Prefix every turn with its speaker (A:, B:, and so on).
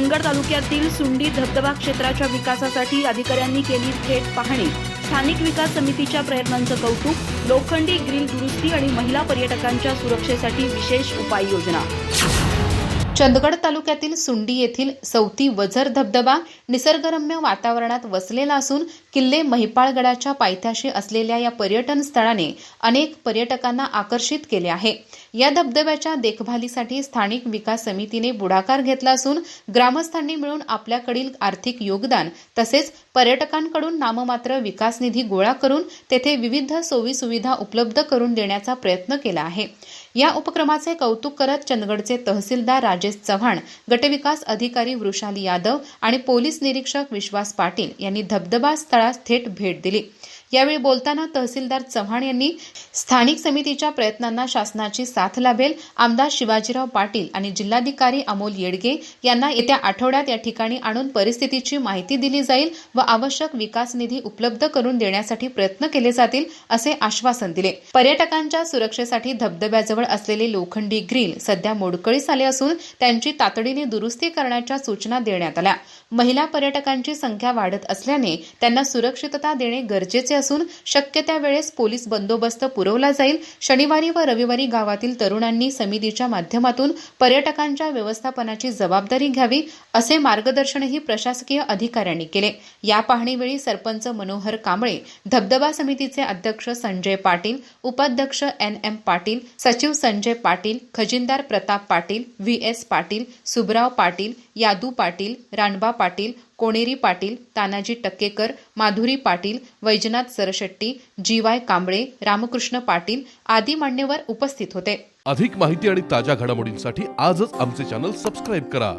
A: चंदगड तालुक्यातील सुंडी धबधबा क्षेत्राच्या विकासासाठी अधिकाऱ्यांनी केली थेट पाहणी. स्थानिक विकास समितीच्या प्रयत्नांचं कौतुक लोखंडी ग्रिल दुरुस्ती आणि महिला पर्यटकांच्या सुरक्षेसाठी विशेष उपाययोजना.
B: चंदगड तालुक्यातील सुंडी येथील सौती वझर धबधबा निसर्गरम्य वातावरणात वसलेला असून किल्ले महिपाळगडाच्या पायथ्याशी असलेल्या या पर्यटन स्थळाने अनेक पर्यटकांना आकर्षित केले आहे. या धबधब्याच्या देखभालीसाठी स्थानिक विकास समितीने पुढाकार घेतला असून ग्रामस्थांनी मिळून आपल्याकडील आर्थिक योगदान तसेच पर्यटकांकडून नाममात्र विकास निधी गोळा करून तेथे विविध सोयी सुविधा उपलब्ध करून देण्याचा प्रयत्न केला आहे. या उपक्रमाचे कौतुक करत चंदगडचे तहसीलदार राजेश चव्हाण गटविकास अधिकारी वृषाली यादव आणि पोलीस निरीक्षक विश्वास पाटील यांनी धबधबा स्थळास थेट भेट दिली. यावेळी बोलताना तहसीलदार चव्हाण यांनी स्थानिक समितीच्या प्रयत्नांना शासनाची साथ लाभेल. आमदार शिवाजीराव पाटील आणि जिल्हाधिकारी अमोल येडगे यांना येत्या आठवड्यात या ठिकाणी आणून परिस्थितीची माहिती दिली जाईल व आवश्यक विकास निधी उपलब्ध करून देण्यासाठी प्रयत्न केले जातील असे आश्वासन दिले. पर्यटकांच्या सुरक्षेसाठी धबधब्याजवळ असलेले लोखंडी ग्रिल सध्या मोडकळीस आले असून त्यांची तातडीने दुरुस्ती करण्याच्या सूचना देण्यात आल्या. महिला पर्यटकांची संख्या वाढत असल्याने त्यांना सुरक्षितता देणे गरजेचे असून शक्य त्या वेळेस पोलीस बंदोबस्त पुरवला जाईल. शनिवारी व रविवारी गावातील तरुणांनी समितीच्या माध्यमातून पर्यटकांच्या व्यवस्थापनाची जबाबदारी घ्यावी असे मार्गदर्शनही प्रशासकीय अधिकाऱ्यांनी केले. या पाहणीवेळी सरपंच मनोहर कांबळे धबधबा समितीचे अध्यक्ष संजय पाटील उपाध्यक्ष एन एम पाटील सचिव Sanjay Patil खजिनदार Pratap Patil V S Patil Subrao Patil Yadu Patil Ranba Patil Koneri Patil Tanaji Takkekar Madhuri Patil Vaijnath Sarshetti G Y Kamble Ramkrishna Patil आदी मान्यवर उपस्थित होते.
C: अधिक माहिती आणि ताज्या घडामोडींसाठी आजच आमचे चॅनल सबस्क्राईब करा.